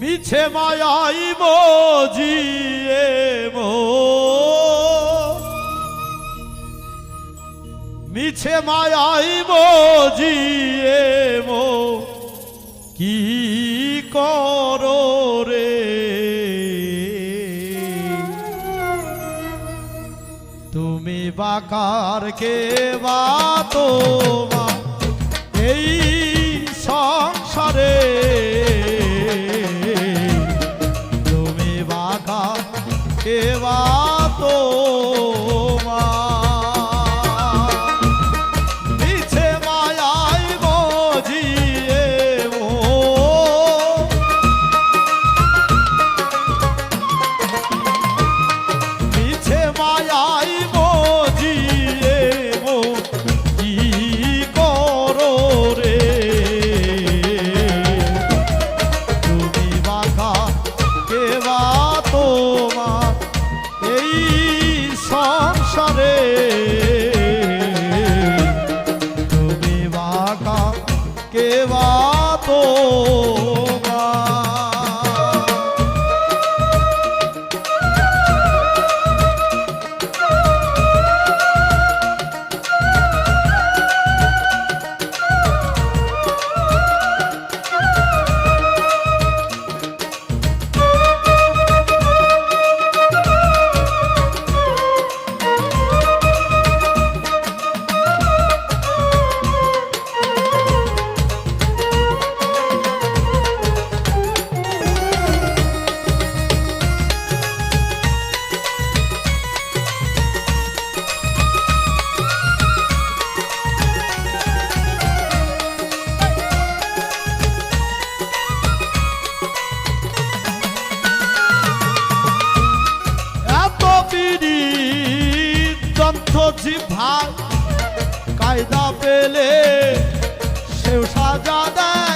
মিছে মায়াই মজিয়ে মো। মিছে মায়াই মজিয়ে মো। কি কর রে? তুমি বাকার কে বা তোমা? এই বলছি ভাই কায়দা পেলে সেও সাজা দেয়।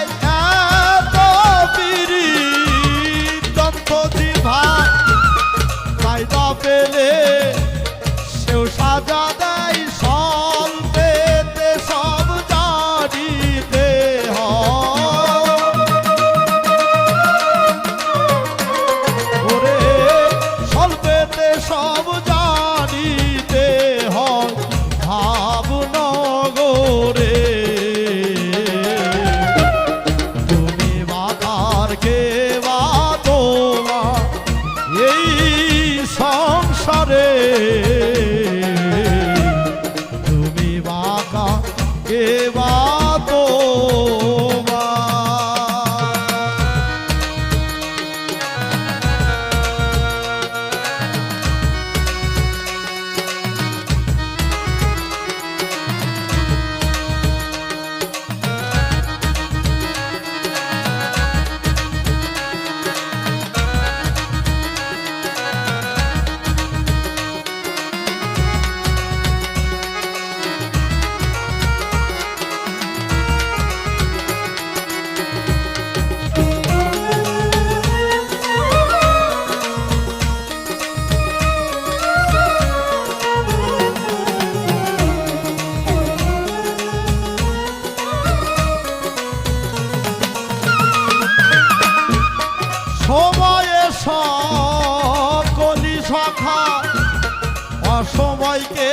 সময়কে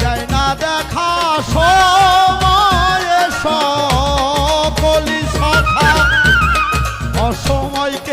যাই না দেখা সময় সকলি সখা। অসময়কে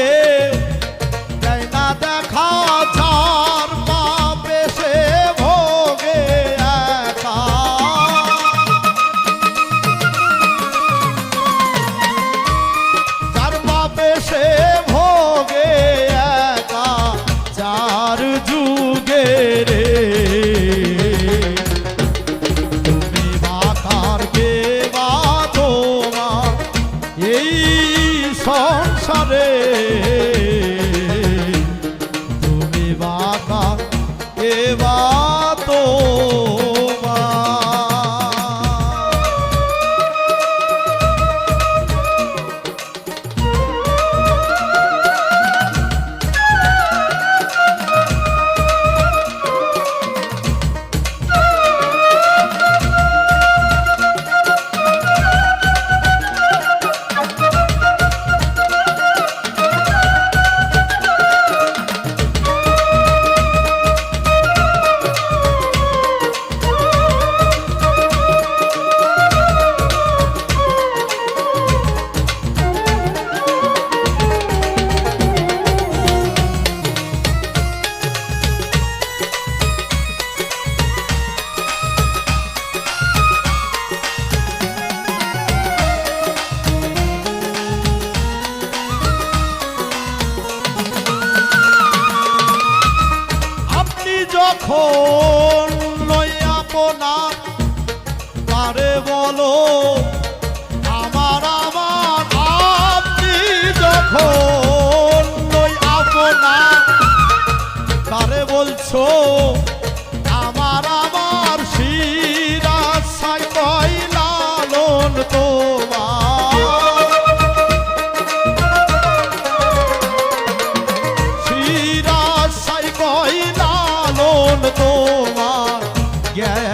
এখন লইয়া না পারে বলো আমার আমার আপনি যখন লই আপনার yeah.